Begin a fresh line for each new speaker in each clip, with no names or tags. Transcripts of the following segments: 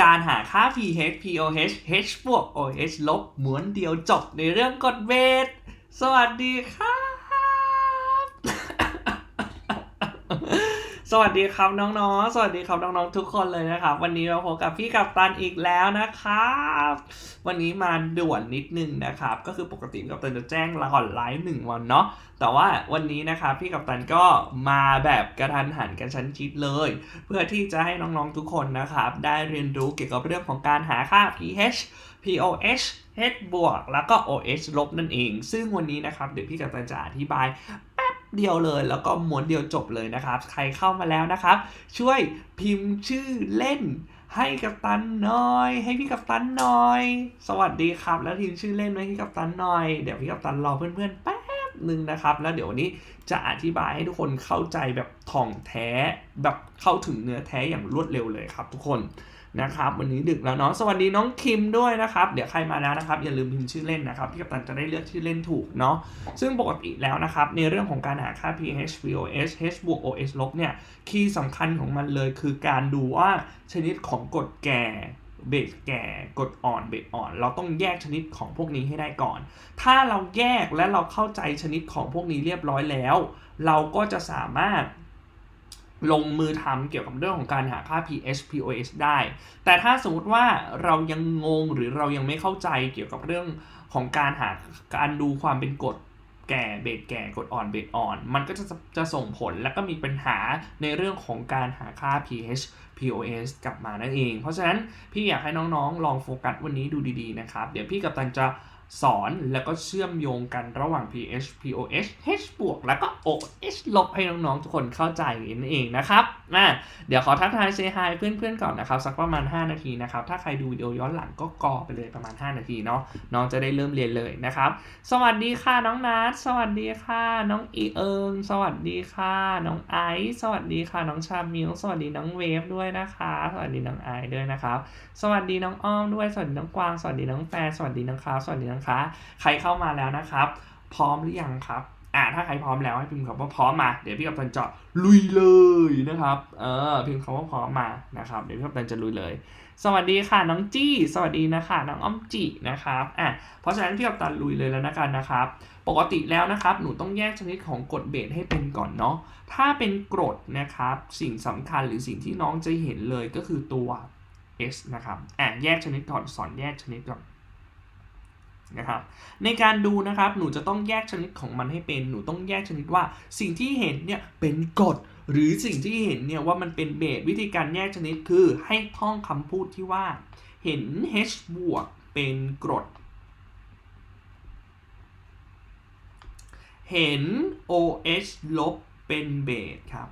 การหาค่า pH pOH H บวก OH ลบม้วนเดียวจบในเรื่องกฎเวท สวัสดีค่ะบ สวัสดีครับน้องๆ สวัสดีครับน้องๆทุกคนเลยนะครับ วันนี้เราพบกับพี่กัปตันอีกแล้วนะครับ วันนี้มาด่วนนิดนึงนะครับ ก็คือปกติกัปตันจะแจ้งละก่อนไลฟ์หนึ่งวันเนาะแต่ว่าวันนี้นะครับพี่กัปตันก็มาแบบกระทันหันกันชั้นชิดเลย เพื่อที่จะให้น้องๆทุกคนนะครับ ได้เรียนรู้เกี่ยวกับเรื่องของการหาค่า pH pOH H บวกแล้วก็ OH ลบนั่นเอง ซึ่งวันนี้นะครับเดี๋ยวพี่กัปตันจะอธิบาย เดียวเลย แล้วก็ม้วนเดียวจบเลยนะครับ ใครเข้ามาแล้วนะครับ ช่วยพิมพ์ชื่อเล่น ให้กับตันหน่อย ให้พี่กัปตันหน่อย สวัสดีครับ แล้วทีมพ์ชื่อเล่นไว้ให้กับตันหน่อย เดี๋ยวพี่กัปตันรอเพื่อนๆแป๊บหนึ่งนะครับ แล้วเดี๋ยววันนี้จะอธิบายให้ทุกคนเข้าใจแบบถ่องแท้ แบบเข้าถึงเนื้อแท้อย่างรวดเร็วเลยครับ ทุกคน นะครับ วันนี้ดึกแล้วเนาะสวัสดีน้องคิมด้วยนะครับ เดี๋ยวใครมาแล้วนะครับ อย่าลืมพิมพ์ชื่อเล่นนะครับ พี่กัปตันจะได้เลือกชื่อเล่นถูกเนาะซึ่งปกติแล้วนะครับ ในเรื่องของการหาค่า pH pOH H บวก OH ลบเนี่ยคีย์สำคัญของมันเลยคือการดูว่าชนิดของกรดแก่เบสแก่กรดอ่อนเบสอ่อน เราต้องแยกชนิดของพวกนี้ให้ได้ก่อน ถ้าเราแยกและเราเข้าใจชนิดของพวกนี้เรียบร้อยแล้ว เราก็จะสามารถ ลงมือทำเกี่ยวกับเรื่องของการหาค่า pH pOH ได้ แต่ถ้าสมมติว่าเรายังงงหรือเรายังไม่เข้าใจเกี่ยวกับเรื่องของการหาการดูความเป็นกรดแก่เบสแก่กดอ่อนเบสอ่อน มันก็จะจะส่งผลแล้วก็มีปัญหาในเรื่องของการหาค่า pH pOS กลับมานั่นเอง เพราะฉะนั้นพี่อยากให้น้องๆ ลองโฟกัสวันนี้ดูดีๆนะครับ เดี๋ยวพี่กับตันจะ สอนแล้วก็เชื่อมโยงกันระหว่าง pH pOH H บวกแล้วก็ OH ลบให้น้องๆ ทุกคนเข้าใจนั่นเองนะครับนะเดี๋ยวขอทักทายเซฮายเพื่อนๆก่อนนะครับ สักประมาณ 5 นาทีนะครับ ถ้าใครดูวิดีโอย้อนหลังก็กอไปเลยประมาณ 5 นาทีเนาะน้องจะได้เริ่มเรียนเลยนะครับ สวัสดีค่ะน้องนัทสวัสดีค่ะน้องอีเอิงสวัสดีค่ะ น้องไอซ์สวัสดีค่ะน้องชามิวสวัสดีน้องเวฟด้วยนะคะ สวัสดีน้องไอซ์ด้วยนะครับ สวัสดีน้องอ้อมด้วยสวัสดีน้องกวางสวัสดีน้องแฟร์สวัสดีน้องคาวสวัสดีน้องค้าใครเข้ามาแล้วนะครับ พร้อมหรือยังครับอ่าถ้าใครพร้อมแล้วให้พิมพ์คำว่าพร้อมมา เดี๋ยวพี่กับตันจะลุยเลยนะครับ เออพิมพ์คำว่าพร้อมมานะครับ เดี๋ยวพี่กับตันจะลุยเลย สวัสดีค่ะน้องจี้ สวัสดีนะคะน้องอ้อมจีนะครับอะเพราะฉะนั้นพี่กับตันลุยเลยแล้วนะกันนะครับ ปกติแล้วนะครับ หนูต้องแยกชนิดของกรดเบสให้เป็นก่อนเนาะ ถ้าเป็นกรดนะครับ สิ่งสำคัญหรือสิ่งที่น้องจะเห็นเลยก็คือตัว S นะครับอะแยกชนิดก่อนสอนแยกชนิดก่อน นะครับในการดูนะครับหนูจะต้องแยกชนิดของมันให้เป็นหนูต้องแยกชนิดว่า สิ่งที่เห็นเนี่ยเป็นกรดหรือสิ่งที่เห็นเนี่ยว่ามันเป็นเบสวิธีการแยกชนิดคือให้ท่องคำพูดที่ว่า เห็น H บวกเป็นกรด เห็น OH ลบเป็นเบสครับ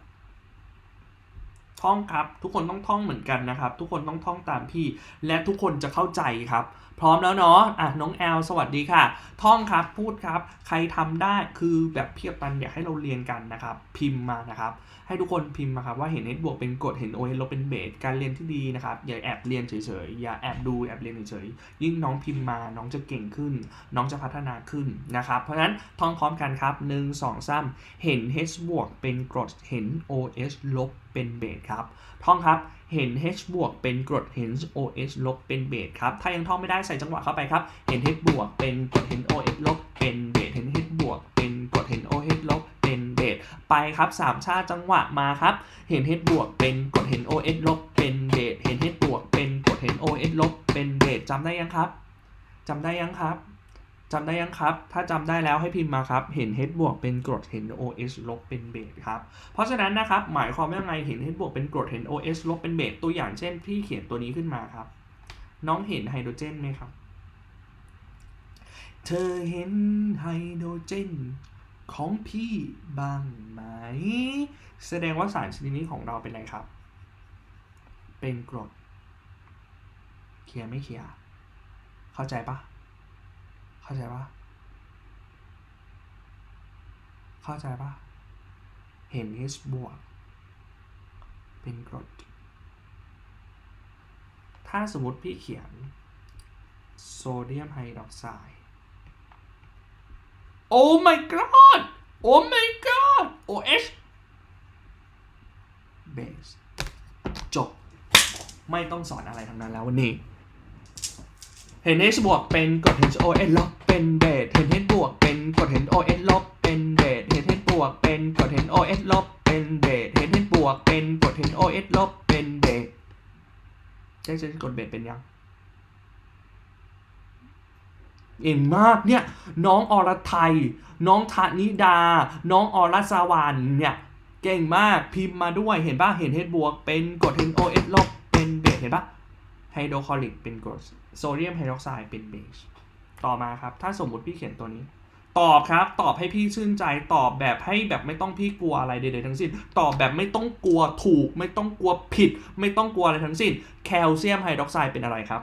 ท่องครับทุกคนต้องท่องเหมือนกันนะครับ ทุกคนต้องท่องตามพี่ และทุกคนจะเข้าใจครับ พร้อมแล้วเนาะอะน้องแอลสวัสดีค่ะ ท่องครับพูดครับ ใครทำได้คือแบบเพียบปันอยากให้เราเรียนกันนะครับ พิมพ์มานะครับ ให้ทุกคนพิมพ์มาครับว่าเห็น H บวกเป็นกรดเห็น OH ลบเป็นเบสการเรียนที่ดีนะครับ อย่าแอบเรียนเฉยๆ อย่าแอบดูแอบเรียนเฉยๆ ยิ่งน้องพิมพ์มาน้องจะเก่งขึ้น น้องจะพัฒนาขึ้นนะครับ เพราะฉะนั้นท่องพร้อมกันครับ 1 2 3 เห็น H บวกเป็นกรดเห็น OH ลบเป็นเบสครับ ท่องครับ เห็น H บวกเป็นกรด เห็น OH ลบเป็นเบสครับ ถ้ายังท่องไม่ได้ใส่จังหวะเข้าไปครับ เห็น H บวกเป็นกรด เห็น OH ลบเป็นเบส เห็น H บวกเป็นกรด เห็น OH ลบเป็นเบส ไปครับสามชาติจังหวะมาครับ เห็น H บวกเป็นกรด เห็น OH ลบเป็นเบส เห็น H บวกเป็นกรด เห็น OH ลบเป็นเบสจำได้ยังครับจำได้ยังครับ จำได้ยังครับ ถ้าจำได้แล้วให้พิมพ์มาครับ เห็น H บวกเป็นกรด เห็น OH ลบเป็นเบสครับ เพราะฉะนั้นนะครับ หมายความว่ายังไง เห็น H บวกเป็นกรด เห็น OH ลบเป็นเบส ตัวอย่างเช่น พี่เขียนตัวนี้ขึ้นมาครับ น้องเห็นไฮโดรเจนไหมครับ เธอเห็นไฮโดรเจนของพี่บ้างไหม แสดงว่าสารชนิดนี้ของเราเป็นอะไรครับ เป็นกรด เคลียร์ไม่เคลียร์ เข้าใจปะ เข้าใจปะเข้าใจปะเห็น H บวก เป็นกรด ถ้าสมมติพี่เขียนโซเดียมไฮดรอกไซด์ Oh my god Oh my god OH base จบ ไม่ต้องสอนอะไรทั้งนั้นแล้ววันนี้ เห็น h บวกเป็นกรด h o s ลบ เป็นเบสเห็น h บวกเป็นกด h o s ลบเป็นเบสเห็น h บวกเป็นกด h o s ลบเป็นเบสเห็น h บวกเป็นกด h o s ลบเป็นเบสแจ็คจะกดเบสเป็นยังเก่งมากเนี่ยน้องอรไทย น้องธนิดา น้องอรสวรรค์เนี่ยเก่งมากพิมพ์มาด้วยเห็นปะเห็น H บวกเป็นกด H O S ลบเป็นเบสเห็นปะไฮโดรคลอริกเป็นกรดโซเดียมไฮดรอกไซด์เป็นเบส ต่อมาครับ ถ้าสมมุติพี่เขียนตัวนี้ ตอบครับ ตอบให้พี่ชื่นใจ ตอบแบบให้แบบไม่ต้องพี่กลัวอะไรใดๆทั้งสิ้น ตอบแบบไม่ต้องกลัวถูก ไม่ต้องกลัวผิด ไม่ต้องกลัวอะไรทั้งสิ้น แคลเซียมไฮดรอกไซด์เป็นอะไรครับ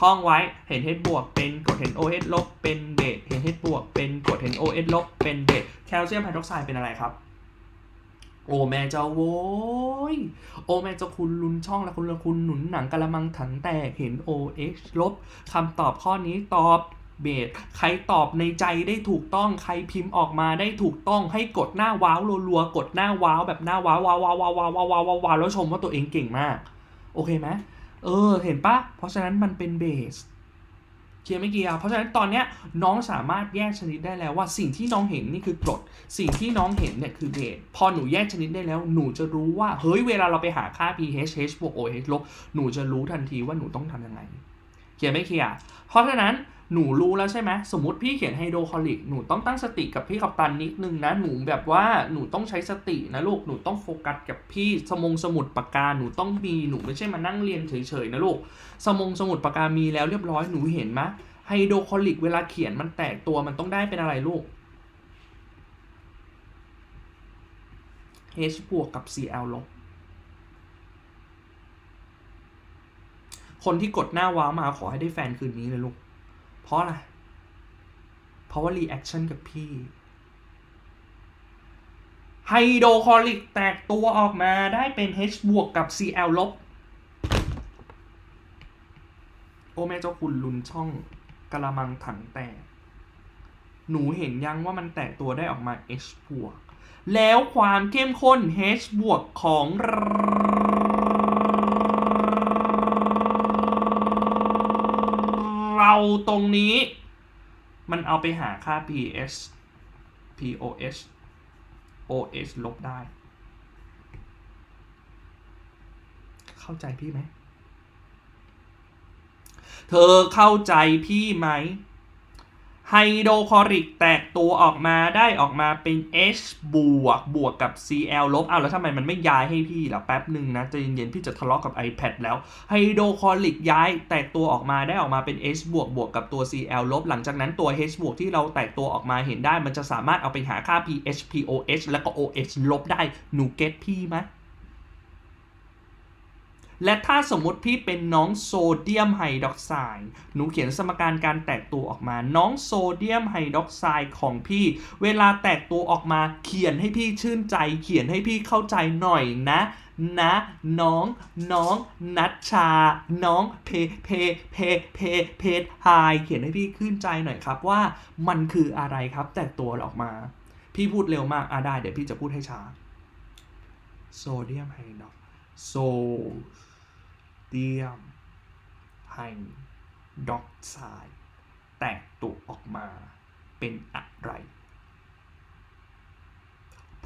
ท่องไว้ เห็น H บวกเป็นกดเห็น OH ลบเป็นเบสเห็น H บวกเป็นกดเห็น OH ลบเป็นเบสแคลเซียมไฮดรอกไซด์เป็นอะไรครับ โอแม่เจ้าโว้ย โอแม่เจ้าคุณลุนช่องและคุณละคุณหนุนหนังกระมังถังแตกเห็น OX ลบคำตอบข้อนี้ตอบเบสใครตอบในใจได้ถูกต้องใครพิมพ์ออกมาได้ถูกต้องให้กดหน้าว้าวรัวๆกดหน้าว้าวแบบหน้าว้าวว้าวว้าวว้าวว้าวว้าวว้าวแล้วชมว่าตัวเองเก่งมาก โอเคไหมเออ เห็นปะเพราะฉะนั้นมันเป็นเบส เคลียร์ไม่เกียร์เพราะฉะนั้นตอนนี้น้องสามารถแยกชนิดได้แล้วว่าสิ่งที่น้องเห็นนี่คือกรด สิ่งที่น้องเห็นเนี่ยคือเบสพอหนูแยกชนิดได้แล้วหนูจะรู้ว่าเฮ้ยเวลาเราไปหาค่า pH H บวก OH ลบหนูจะรู้ทันทีว่าหนูต้องทำยังไง เคลียร์ไม่เคลียร์เพราะฉะนั้น หนูรู้แล้วใช่ไหมสมมติพี่เขียนไฮโดรคลอริกหนูต้องตั้งสติกับพี่กับตันนิดนึงนะหนูแบบว่าหนูต้องใช้สตินะลูกหนูต้องโฟกัสกับพี่สมงสมุดปากกาหนูต้องมีหนูไม่ใช่มานั่งเรียนเฉยๆนะลูกสมงสมุดปากกามีแล้วเรียบร้อยหนูเห็นไหมไฮโดรคลอริกเวลาเขียนมันแตกตัวมันต้องได้เป็นอะไรลูก H บวกกับ Cl ลบคนที่กดหน้าว้าวมาขอให้ได้แฟนคืนนี้เลยลูก เพราะอะไร เพราะว่ารีแอคชั่นกับพี่ ไฮโดรคลอริกแตกตัวออกมาได้เป็น H บวกกับ Cl ลบ โอ้แม่เจ้าคุณลุนช่องกะละมังถังแตก หนูเห็นยังว่ามันแตกตัวได้ออกมา H บวก แล้วความเข้มข้น H บวกของเรา ตรงนี้ มันเอาไปหาค่า p s p o s o s ลบได้ เข้าใจพี่ไหม เธอเข้าใจพี่ไหม ไฮโดรคลอริกแตกตัวออกมาได้ออกมาเป็น H บวกบวกกับ Cl ลบเอ้าแล้วทำไมมันไม่ย้ายให้พี่ล่ะแป๊บหนึ่งนะจะเย็นๆพี่จะทะเลาะกับ iPad แล้วไฮโดรคลอริกย้ายแตกตัวออกมาได้ออกมาเป็น H บวกบวกกับตัว Cl ลบหลังจากนั้นตัว H บวกที่เราแตกตัวออกมาเห็นได้ มันจะสามารถเอาไปหาค่า pH pOH แล้วก็ OH ลบได้หนูเก็ตพี่ไหม และถ้าสมมติพี่เป็นน้องโซเดียมไฮดรอกไซด์หนูเขียนสมการการแตกตัวออกมา น้องโซเดียมไฮดรอกไซด์ของพี่ เวลาแตกตัวออกมาเขียนให้พี่ชื่นใจ เขียนให้พี่เข้าใจหน่อยนะนะน้องน้องนัชชา น้องเพเพเพเพเพไฮเขียนให้พี่ขึ้นใจหน่อยครับว่ามันคืออะไรครับ แตกตัวออกมา พี่พูดเร็วมากอะได้ เดี๋ยวพี่จะพูดให้ช้าโซเดียมไฮดรอกโซ เดียมไฮดรอกไซด์แตกตัวออกมาเป็นอะไร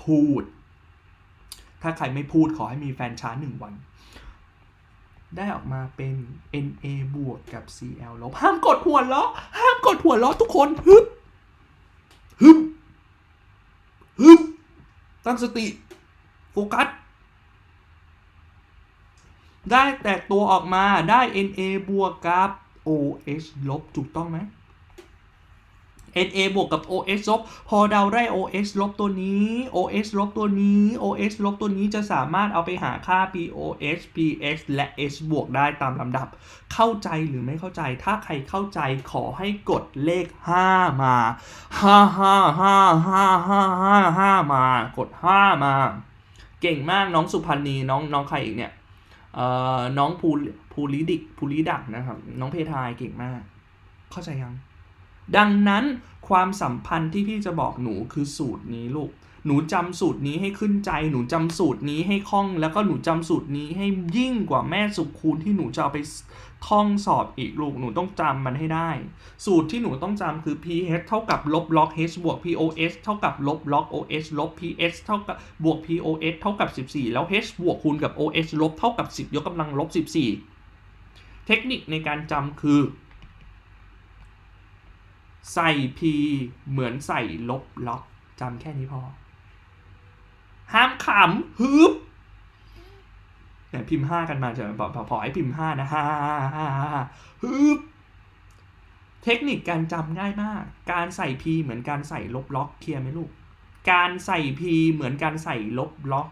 พูด ถ้าใครไม่พูดขอให้มีแฟนช้าหนึ่งวัน ได้ออกมาเป็น Na บวกกับ Cl ลบ ห้ามกดหัวล้อ ห้ามกดหัวล้อทุกคน ฮึบ ฮึบ ฮึบ ตั้งสติ โฟกัส ได้แตกตัวออกมาได้ Na บวกกับ OH ลบถูกต้องไหม Na บวกกับ OH ลบ พอเดาได้ OH ลบตัวนี้ OH ลบตัวนี้ OH ลบตัวนี้จะสามารถเอาไปหาค่า pOH pH และ H บวกได้ตามลำดับ เข้าใจหรือไม่เข้าใจ ถ้าใครเข้าใจขอให้กดเลข 5 มา 5 5 5 5 5 5 5 มา กด 5 มา เก่งมากน้องสุพันธ์นีน้องน้องใครอีกเนี่ย น้องภูภูริดิกภูริดักนะครับ น้องเพทายเก่งมาก เข้าใจยัง ดังนั้นความสัมพันธ์ที่พี่จะบอกหนูคือสูตรนี้ลูก หนูจำสูตรนี้ให้ขึ้นใจ หนูจำสูตรนี้ให้คล่อง แล้วก็หนูจำสูตรนี้ให้ยิ่งกว่าแม่สุขคูณที่หนูจะเอาไปท่องสอบอีกลูก หนูต้องจำมันให้ได้ สูตรที่หนูต้องจำคือ ph เท่ากับลบล็อก h บวก pos เท่ากับลบล็อก os ลบ ps เท่ากับบวก pos เท่ากับ 14 แล้ว h บวกคูณกับ os ลบเท่ากับ 10 ยกกำลังลบ 14 เทคนิคในการจำคือ ใส่ p เหมือนใส่ลบล็อกจำแค่นี้พอ ห้ามขำฮึบแต่ยพิมพ์ห้ากันมาจะพอพอพอให้พิมพ์ห้านะฮ่าฮ่าฮ่าฮึบเทคนิคการจำง่ายมาก การใส่ p เหมือนการใส่ลบล็อกเคลียร์ไหมลูก การใส่ p เหมือนการใส่ลบล็อก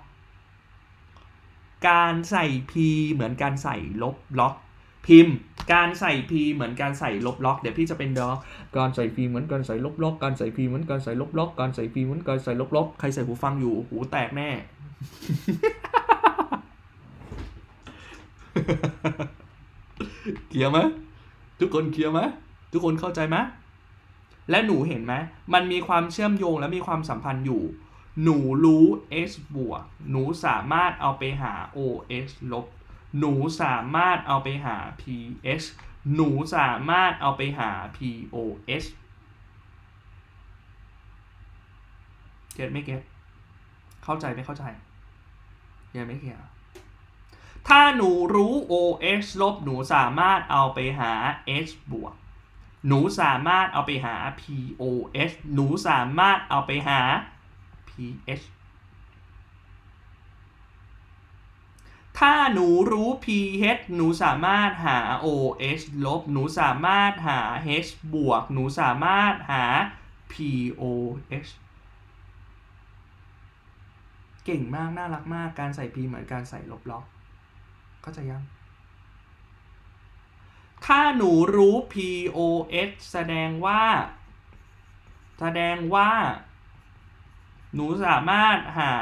การใส่ p เหมือนการใส่ลบล็อก พิมพ์ การใส่ p เหมือนการใส่ลบล็อก เดี๋ยวพี่จะเป็นดอการใส่ p เหมือนการใส่ลบล็อก การใส่ p เหมือนการใส่ลบล็อก การใส่ p เหมือนการใส่ลบล็อก ใครใส่หูฟังอยู่หูแตกแน่ เคลียร์ไหมทุกคนเคลียร์ไหมทุกคนเข้าใจไหมและหนูเห็นไหมมันมีความเชื่อมโยงและมีความสัมพันธ์อยู่ หนูรู้ s บวก หนูสามารถเอาไปหา os ลบ หนูสามารถเอาไปหา ps หนูสามารถเอาไปหา pos เก็ตไม่เก็ตเข้าใจไม่เข้าใจยังไม่เคลียร์ถ้าหนูรู้ OS ลบหนูสามารถเอาไปหา S บวก หนูสามารถเอาไปหา POS หนูสามารถเอาไปหา PS ถ้าหนูรู้ PH หนูสามารถหา OS ลบ หนูสามารถหา H บวก หนูสามารถหา POS เก่งมาก น่ารักมาก การใส่ P เหมือนการใส่ลบล็อกเข้าใจยัง ถ้าหนูรู้ POS แสดงว่า แสดงว่า หนูสามารถหา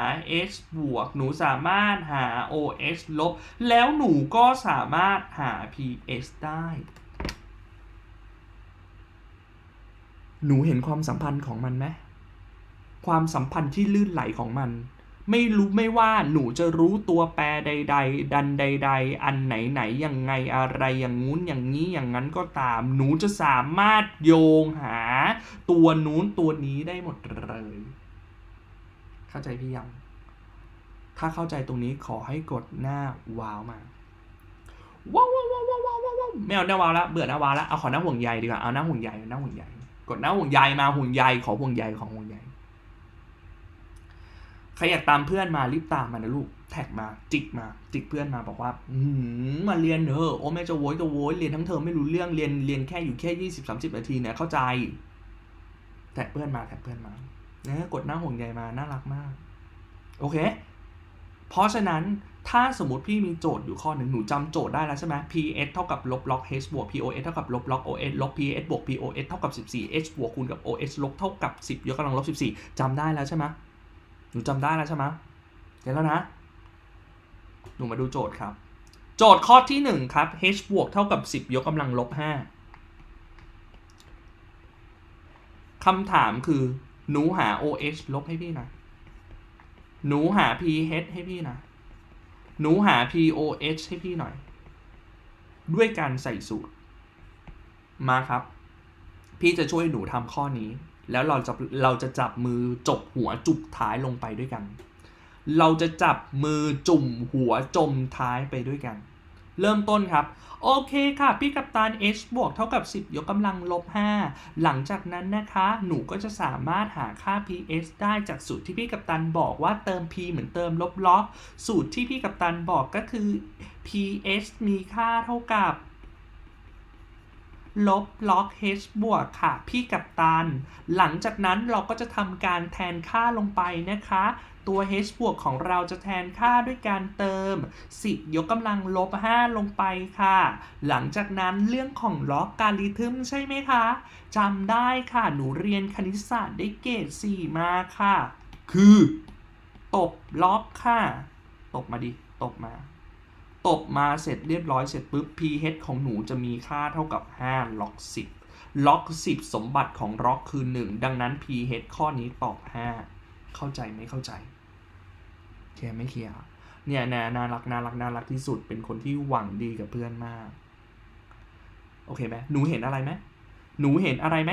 H บวก หนูสามารถหา OS ลบ แล้วหนูก็สามารถหา PS ได้ หนูเห็นความสัมพันธ์ของมันไหม ความสัมพันธ์ที่ลื่นไหลของมัน ไม่รู้ไม่ว่าหนูจะรู้ตัวแปรใด ๆ ดันใด ๆ อันไหนไหนยังไงอะไรอย่างงู้นอย่างนี้อย่างนั้นก็ตาม หนูจะสามารถโยงหา ตัวนู้นตัวนี้ได้หมดเลย เข้าใจพี่ยัง ถ้าเข้าใจตรงนี้ขอให้กดหน้าว้าวมาว้าวว้าวว้าวว้าวว้าวว้าวไม่เอาหน้าว้าวละเบื่อหน้าว้าวละเอาขอหน้าห่วงใยดีกว่าเอาหน้าห่วงใยหน้าห่วงใยกดหน้าห่วงใยมาห่วงใยขอห่วงใยขอห่วงใยใครอยากตามเพื่อนมารีบตามมานะลูกแท็กมาจิกมาจิกเพื่อนมาบอกว่าอืมมาเรียนเถอะโอ้แม่จะโวยจะโวยเรียนทั้งเทอมไม่รู้เรื่องเรียนเรียนแค่อยู่แค่ยี่สิบสามสิบนาทีเนี่ยเข้าใจ แท็กเพื่อนมาแท็กเพื่อนมา นะกดหน้าห่วงใยมาน่ารักมาก โอเค เพราะฉะนั้นถ้าสมมติพี่มีโจทย์อยู่ข้อหนึ่งหนูจำโจทย์ได้แล้วใช่ไหม ps เท่ากับลบล็อก h บวก pos เท่ากับลบล็อก os ลบ ps บวก pos เท่ากับ 14 h บวกคูณกับ os ลบเท่ากับ 10 ยกกำลังลบ 14จำได้แล้วใช่ไหมหนูจำได้แล้วใช่ไหมเดี๋ยวแล้วนะ หนูมาดูโจทย์ครับ โจทย์ข้อที่ 1 ครับ h บวกเท่ากับ 10 ยกกำลังลบ5คำถามคือ หนูหา OH ลบให้พี่หน่อย หนูหา pH ให้พี่หน่อย หนูหา POH ให้พี่หน่อย ด้วยการใส่สูตร มาครับ พี่จะช่วยหนูทำข้อนี้ แล้วเราจะเราจะจับมือจบหัวจุบท้ายลงไปด้วยกัน เราจะจับมือจุ่มหัวจมท้ายไปด้วยกัน เริ่มต้นครับ โอเคค่ะ พี่กัปตัน h บวกเท่ากับ 10 ยกกำลังลบ 5 หลังจากนั้นนะคะ หนูก็จะสามารถหาค่า ps ได้จากสูตรที่พี่กัปตันบอกว่าเติม p เหมือนเติมลบล็อก สูตรที่พี่กัปตันบอกก็คือ ps มีค่าเท่ากับลบล็อก h บวกค่ะ พี่กัปตัน หลังจากนั้นเราก็จะทำการแทนค่าลงไปนะคะ ตัว h บวกของเราจะแทนค่าด้วยการเติม 10 ยกกำลังลบ 5 ลงไปค่ะ หลังจากนั้นเรื่องของล็อกการิทึมใช่ไหมคะจำได้ค่ะ หนูเรียนคณิตศาสตร์ได้เกรด4 มาค่ะ คือ ตบล็อกค่ะ ตบมาดิ ตบมา ตบมาเสร็จเรียบร้อยเสร็จปุ๊บ pH ของหนูจะมีค่าเท่ากับ 5 ล็อก 10 ล็อก 10 สมบัติของล็อกคือ 1 ดังนั้น pH ข้อนี้ตอบ 5 เข้าใจไม่เข้าใจเคลียร์ไม่เคลียร์เนี่ยน่าน่ารักน่ารักน่ารักที่สุดเป็นคนที่หวังดีกับเพื่อนมาก โอเคไหมหนูเห็นอะไรไหมหนูเห็นอะไรไหม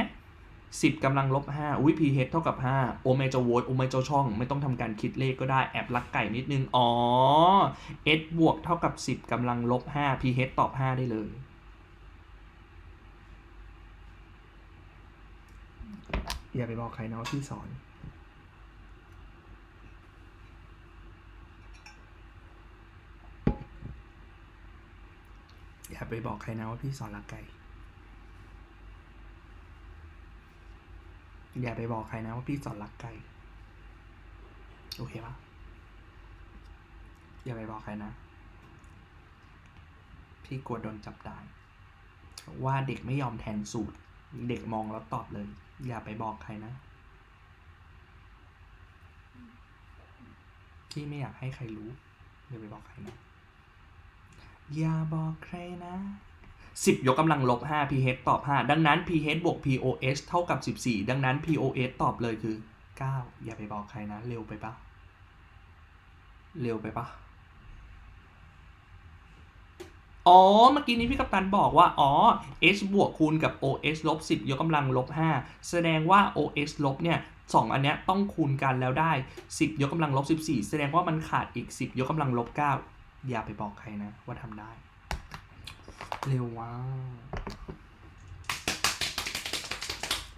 สิบกำลังลบห้าอุ้ยพีเฮดเท่ากับห้าโอเมจะโวตโอเมจะช่อง ไม่ต้องทำการคิดเลขก็ได้แอบลักไก่นิดนึง อ๋อเอสบวกเท่ากับสิบกำลังลบห้าพีเฮดตอบห้าได้เลยอย่าไปบอกใครนะว่าพี่สอน อย่าไปบอกใครนะว่าพี่สอนลักไก่ อย่าไปบอกใครนะว่าพี่สอนลักไก่ โอเคปะอย่าไปบอกใครนะ พี่กลัวโดนจับได้ ว่าเด็กไม่ยอมแทนสูตร เด็กมองแล้วตอบเลย อย่าไปบอกใครนะ พี่ไม่อยากให้ใครรู้ อย่าไปบอกใครนะ อย่าบอกใครนะ 10 ยกกำลังลบ 5 pH ตอบ 5 ดังนั้น pH บวก pOH เท่ากับ 14 ดังนั้น pOH ตอบเลยคือ 9 อย่าไปบอกใครนะ เร็วไปปะเร็วไปปะอ๋อ เมื่อกี้นี้พี่กัปตันบอกว่า อ๋อ h บวกคูณกับ oh ลบ 10 ยกกำลังลบ 5 แสดงว่า oh ลบเนี่ยสองอันเนี้ยต้องคูณกันแล้วได้ 10 ยกกำลังลบ 14 แสดงว่ามันขาดอีก 10 ยกกำลังลบ 9 อย่าไปบอกใครนะ ว่าทำได้ เร็วว่า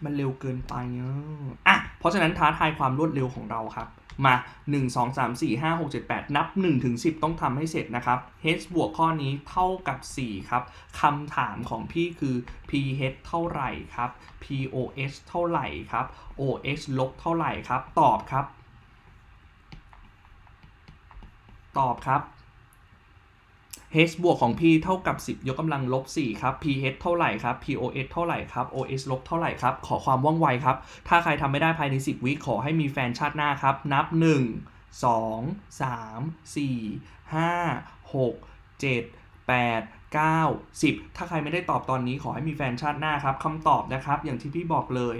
มันเร็วเกินไปเนอะอะ เพราะฉะนั้นท้าทายความรวดเร็วของเราครับ มา 1 2 3 4 5 6 7 8 นับ 1 ถึง 10 ต้องทำให้เสร็จนะครับ h บวกข้อนี้เท่ากับ 4 ครับคำถามของพี่คือ ph เท่าไหร่ครับ pOh เท่าไหร่ครับ oh ลบเท่าไหร่ครับ ตอบครับ ตอบครับ h บวกของ p เท่ากับ 10 ยกกำลังลบ4ครับ ph เท่าไหร่ครับ pos เท่าไหร่ครับ os ลบเท่าไหร่ครับ ขอความว่องไวครับ ถ้าใครทำไม่ได้ภายใน 10 วิขอให้มีแฟนชาติหน้าครับ นับ 1 2 3 4 5 6 7 8 9 10 ถ้าใครไม่ได้ตอบตอนนี้ขอให้มีแฟนชาติหน้าครับคำตอบนะครับ อย่างที่พี่บอกเลย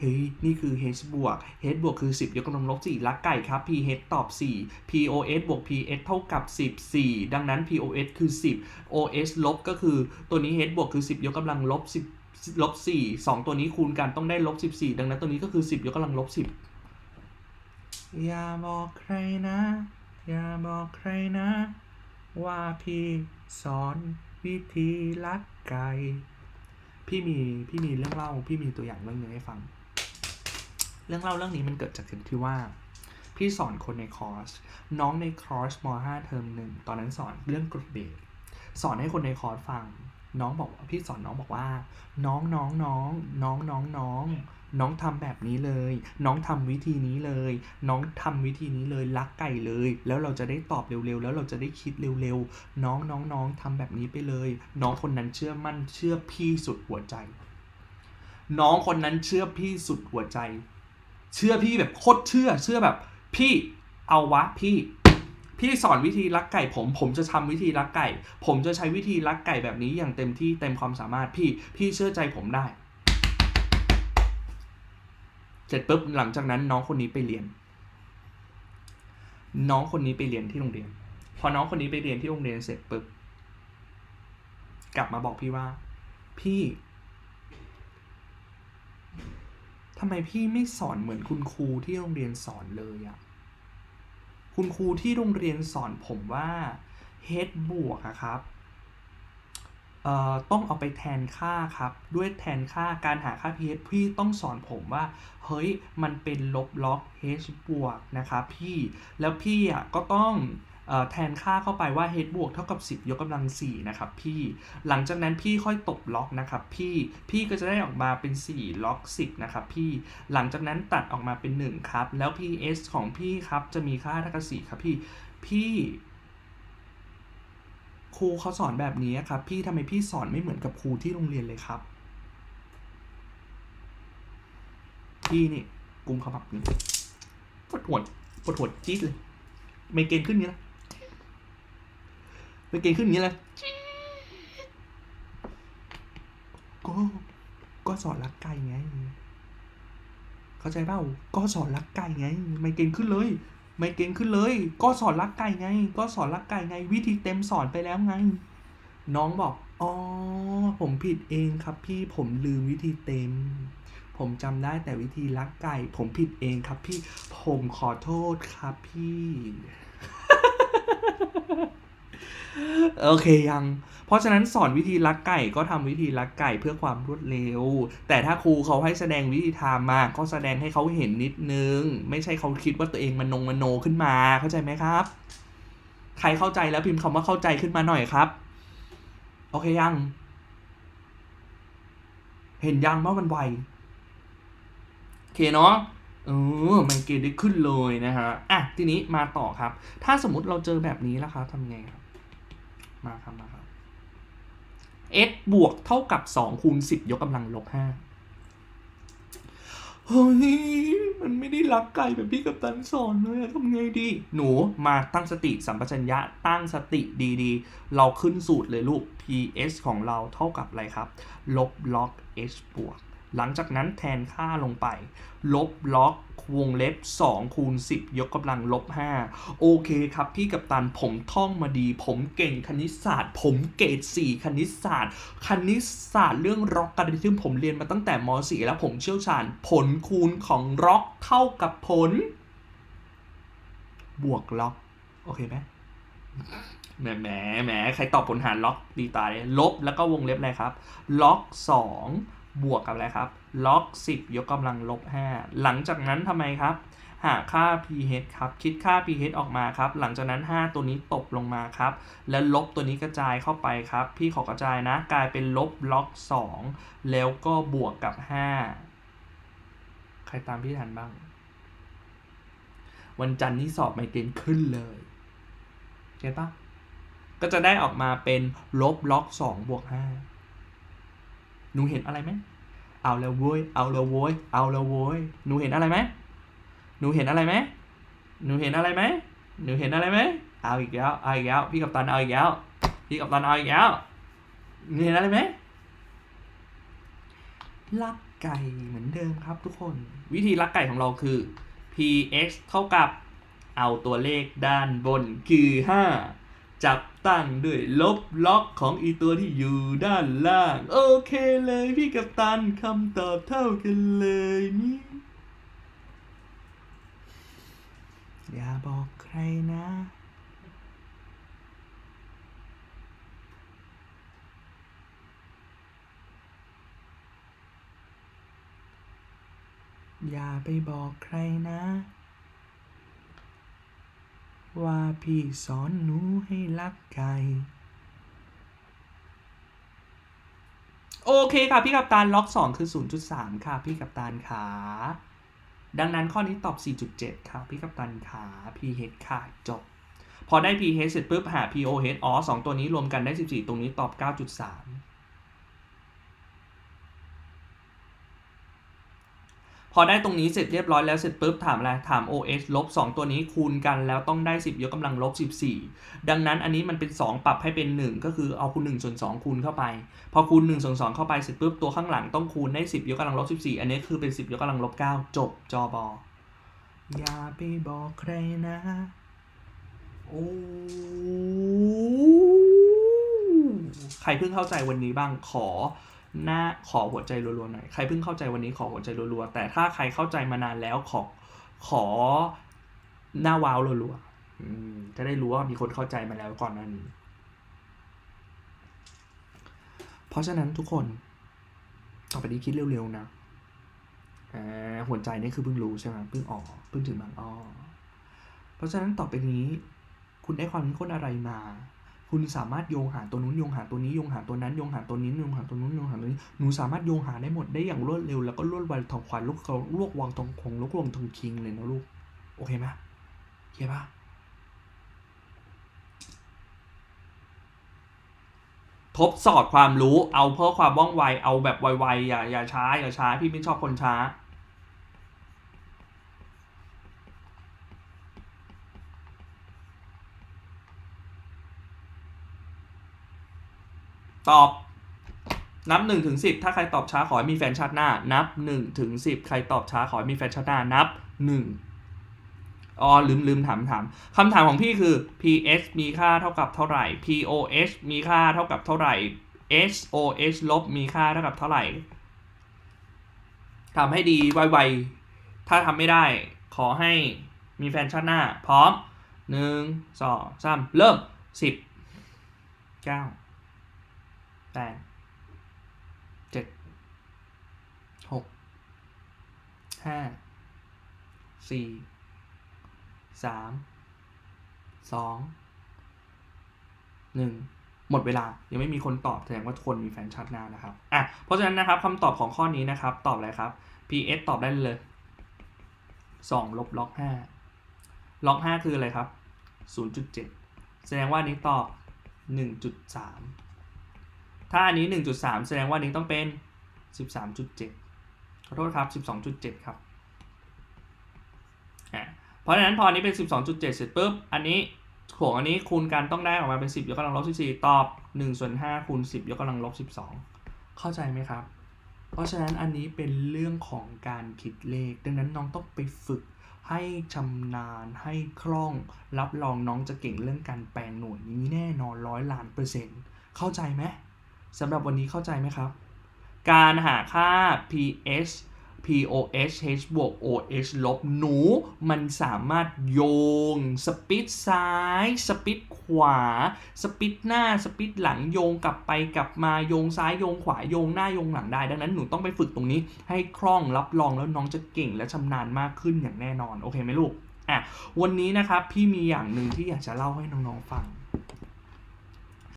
เฮ้ย นี่คือ h บวก h บวกคือ 10 ยกกำลังลบ4ลักไก่ครับ ph ตอบ 4 pos บวก ps เท่ากับ10 4ดังนั้น pos คือ 10 os ลบก็คือตัวนี้ h บวกคือ 10 ยกกำลังลบ10ลบ4 2 ตัวนี้คูณกันต้องได้ลบ 14 ดังนั้นตัวนี้ก็คือ 10 ยกกำลังลบ 10 อย่าบอกใครนะ อย่าบอกใครนะ ว่าพี่สอนวิธีลักไก่พี่มีพี่มีเรื่องเล่า พี่มีตัวอย่างเรื่องหนึงให้ฟังเรื่องเล่าเรื่องนี้มันเกิดจากที่ว่า พี่สอนคนในคอร์ส น้องในคอร์สม 5 เทอมหนึ่งตอนนั้นสอนเรื่องกรดเบสสอนให้คนในคอร์สฟัง น้องบอกพี่สอนน้องบอกว่า น้องน้องน้องน้องน้องน้องน้องทำแบบนี้เลย น้องทำวิธีนี้เลย น้องทำวิธีนี้เลยลักไก่เลย แล้วเราจะได้ตอบเร็วๆ แล้วเราจะได้คิดเร็วๆ น้องน้องน้องทำแบบนี้ไปเลย น้องคนนั้นเชื่อมั่นเชื่อพี่สุดหัวใจ น้องคนนั้นเชื่อพี่สุดหัวใจ เชื่อพี่แบบโคตรเชื่อ เชื่อแบบ พี่เอาวะพี่ พี่สอนวิธีลักไก่ผม ผมจะทำวิธีลักไก่ ผมจะใช้วิธีลักไก่แบบนี้อย่างเต็มที่เต็มความสามารถพี่ พี่เชื่อใจผมได้ เสร็จปุ๊บหลังจากนั้นน้องคนนี้ไปเรียน น้องคนนี้ไปเรียนที่โรงเรียน พอน้องคนนี้ไปเรียนที่โรงเรียนเสร็จปุ๊บกลับมาบอกพี่ว่า พี่ ทำไมพี่ไม่สอนเหมือนคุณครูที่โรงเรียนสอนเลยอะคุณครูที่โรงเรียนสอนผมว่า h บวกอะครับเอ่อต้องเอาไปแทนค่าครับ ด้วยแทนค่าการหาค่า pH พี่ต้องสอนผมว่า เฮ้ย มันเป็นลบล็อก h บวกนะครับพี่ แล้วพี่อะก็ต้อง แทนค่าเข้าไปว่า h บวกเท่ากับ 10 ยกกำลัง 4 นะครับพี่ หลังจากนั้นพี่ค่อยตบล็อกนะครับพี่ พี่ก็จะได้ออกมาเป็น 4 ล็อก 10 นะครับพี่ หลังจากนั้นตัดออกมาเป็น 1 ครับ แล้ว ps ของพี่ครับจะมีค่าเท่ากับ 4 ครับพี่ พี่ครูเขาสอนแบบนี้ครับพี่ทำไมพี่สอนไม่เหมือนกับครูที่โรงเรียนเลยครับ พี่นี่กุมขมับนี่ปวดหัวปวดหัวจี๊ดเลย ไม่เกณฑ์ขึ้นนี้ละ ไม่เกณฑ์ขึ้นอย่างนี้เลยก็ก็สอนรักไก่ไง เข้าใจเปล่าก็สอนรักไก่ไง ไม่เก่งขึ้นเลย ไม่เก่งขึ้นเลย ก็สอนรักไก่ไง ก็สอนรักไก่ไง วิธีเต็มสอนไปแล้วไง น้องบอกอ๋อผมผิดเองครับ พี่ผมลืมวิธีเต็ม ผมจำได้แต่วิธีรักไก่ ผมผิดเองครับ พี่ผมขอโทษครับพี่ โอเคยัง เพราะฉะนั้นสอนวิธีลักไก่ก็ทำวิธีลักไก่เพื่อความรวดเร็ว แต่ถ้าครูเขาให้แสดงวิธีทำมาก็แสดงให้เขาเห็นนิดนึง ไม่ใช่เขาคิดว่าตัวเองมันนงมันโนขึ้นมาเข้าใจไหมครับ ใครเข้าใจแล้วพิมพ์คำว่าเข้าใจขึ้นมาหน่อยครับ โอเคยัง เห็นยังว่ามันไวโอเคเนาะเออไมเกรนได้ขึ้นเลยนะฮะอะทีนี้มาต่อครับ ถ้าสมมติเราเจอแบบนี้แล้วครับทำไงครับ มาครับมาครับ x บวกเท่ากับ2คูณ10 ยกกำลังลบ5เฮ้ย มันไม่ได้รักไก่แบบพี่กัปตันสอนเลยทำไงดี หนูมาตั้งสติสัมปชัญญะตั้งสติดีๆ เราขึ้นสูตรเลยลูก ps ของเราเท่ากับอะไรครับ ลบล็อก h บวก หลังจากนั้นแทนค่าลงไป ลบล็อกวงเล็บ 2 คูณ 10 ยกกำลังลบ 5 โอเคครับ พี่กัปตันผมท่องมาดี ผมเก่งคณิตศาสตร์ ผมเกรด4 คณิตศาสตร์ คณิตศาสตร์เรื่องร็อกการที่ผมเรียนมาตั้งแต่ม .4 แล้วผมเชี่ยวชาญ ผลคูณของร็อกเท่ากับผล บวกล็อก โอเคไหมแหมแหมแหมใครตอบผลหารล็อกดีตายลยลบแล้วก็วงเล็บอะไรครับ ล็อก 2 บวกกับอะไรครับ ล็อก 10 ยกกำลังลบ 5 หลังจากนั้นทำไมครับ หาค่า pH ครับ คิดค่า pH ออกมาครับ หลังจากนั้น 5 ตัวนี้ตกลงมาครับ แล้วลบตัวนี้กระจายเข้าไปครับ พี่ขอกระจายนะ กลายเป็นลบล็อก 2 แล้วก็บวกกับ 5 ใครตามพี่ทันบ้าง วันจันทร์นี้สอบไมเกรนขึ้นเลยเก็ตปะก็จะได้ออกมาเป็นลบล็อก 2 บวก 5 หนูเห็นอะไรไหมเอาแล้วโว้ย เอาแล้วโว้ย เอาแล้วโว้ย หนูเห็นอะไรไหมหนูเห็นอะไรไหมหนูเห็นอะไรไหมหนูเห็นอะไรไหมเอาอีกแล้ว เอาอีกแล้ว พี่กับตันเอาอีกแล้ว พี่กับตันเอาอีกแล้ว หนูเห็นอะไรไหมลักไก่เหมือนเดิมครับทุกคน วิธีลักไก่ของเราคือ px เท่ากับ เอาตัวเลขด้านบนคือ 5 จับ ตั้งด้วยลบล็อกของอีตัวที่อยู่ด้านล่าง โอเคเลยพี่กับตันคำตอบเท่ากันเลยนี่อย่าบอกใครนะ อย่าไปบอกใครนะ ว่าพี่สอนหนูให้รักไก่โอเคค่ะ พี่กัปตันล็อก 2 คือ 0.3 ค่ะ พี่กัปตันขา ดังนั้นข้อนี้ตอบ 4.7 ค่ะ พี่กัปตันขา pH ค่ะจบ พอได้ pH เสร็จปุ๊บหา pOH อ๋อ 2 ตัวนี้รวมกันได้ 14 ตรงนี้ตอบ 9.3 พอได้ตรงนี้เสร็จเรียบร้อยแล้วเสร็จปุ๊บถามอะไรถาม OH ลบ2ตัวนี้คูณกันแล้วต้องได้ 10 ยกกำลังลบ 14 ดังนั้นอันนี้มันเป็น 2 ปรับให้เป็น 1 ก็คือเอาคูณ1ส่วน2คูณเข้าไป พอคูณ1ส่วน2เข้าไปเสร็จปุ๊บตัวข้างหลังต้องคูณได้ 10 ยกกำลังลบ 14 อันนี้คือเป็น 10 ยกกำลังลบ 9 จบจอบออย่าไปบอกใครนะโอ้ใครเพิ่งเข้าใจวันนี้บ้างขอ หน้าขอหัวใจรัวๆหน่อยใครเพิ่งเข้าใจวันนี้ขอหัวใจรัวๆแต่ถ้าใครเข้าใจมานานแล้วขอขอหน้าว้าวรัวๆจะได้รู้ว่ามีคนเข้าใจมาแล้วก่อนหน้านี้ เพราะฉะนั้นทุกคนต่อไปนี้คิดเร็วๆนะหัวใจนี่คือเพิ่งรู้ใช่ไหมเพิ่งออกเพิ่งถึงบางอ้อเพราะฉะนั้นต่อไปนี้ คุณได้ความคิดค้นอะไรมา คุณสามารถโยงหาตัวนู้นโยงหาตัวนี้โยงหาตัวนั้นโยงหาตัวนี้โยงหาตัวนู้นโยงหาตัวนี้หนูสามารถโยงหาได้หมดได้อย่างรวดเร็วแล้วก็รวดไวทองควายลูกเขาลวกวางทองคงลูกลงทองคิงเลยนะลูกโอเคไหมโอเคปะทบสอบความรู้เอาเพื่อความว่องไวเอาแบบไวๆอย่าอย่าช้าอย่าช้าพี่ไม่ชอบคนช้า ตอบนับ1ถึง10ถ้าใครตอบช้าขอให้มีแฟนชาติหน้า นับ1ถึง10ใครตอบช้าขอให้มีแฟนชาติหน้า นับ 1อ๋อลืมลืมถามถามคำถามของพี่คือ PS มีค่าเท่ากับเท่าไหร่ POH มีค่าเท่ากับเท่าไหร่ SOH ลบมีค่าเท่ากับเท่าไหร่ทำให้ดีไวๆถ้าทำไม่ได้ ขอให้มีแฟนชาติหน้า พร้อมหนึ่งสองสามเริ่มสิบเก้า แปดเจ็ดหกห้าสี่สามสองหนึ่งหมดเวลา ยังไม่มีคนตอบแสดงว่าทุกคนมีแฟนชาติหน้านะครับอะเพราะฉะนั้นนะครับคำตอบของข้อนี้นะครับ ตอบอะไรครับ PS ตอบได้เลยสองลบล็อกห้าล็อกห้าคืออะไรครับ 0.7 แสดงว่าอันนี้ตอบ 1.3 ถ้าอันนี้ 1.3 แสดงว่านี้ต้องเป็น 13.7 ขอโทษครับ 12.7 ครับเพราะฉะนั้นพออันนี้เป็น 12.7 เสร็จปุ๊บ อันนี้ขวงอันนี้คูณกันต้องได้ออกมาเป็น 10 ยกกำลังลบ 14 ตอบ1ส่วน5คูณ 10 ยกกำลังลบ 12 เข้าใจไหมครับ เพราะฉะนั้นอันนี้เป็นเรื่องของการคิดเลข ดังนั้นน้องต้องไปฝึกให้ชำนาญให้คล่อง รับรองน้องจะเก่งเรื่องการแปลงหน่วยนี้แน่นอนร้อยล้านเปอร์เซ็นต์เข้าใจไหม สำหรับวันนี้เข้าใจไหมครับ การหาค่า pH POH H บวก OH ลบหนู มันสามารถโยง สปิดซ้าย สปิดขวา สปิดหน้า สปิดหลังโยงกลับไปกลับมาโยงซ้ายโยงขวาโยงหน้าโยงหลังได้ ดังนั้นหนูต้องไปฝึกตรงนี้ ให้คล่องรับรองแล้วน้องจะเก่งและชำนาญมากขึ้นอย่างแน่นอน โอเคไหมลูกอะวันนี้นะครับพี่มีอย่างหนึ่งที่อยากจะเล่าให้น้องๆฟัง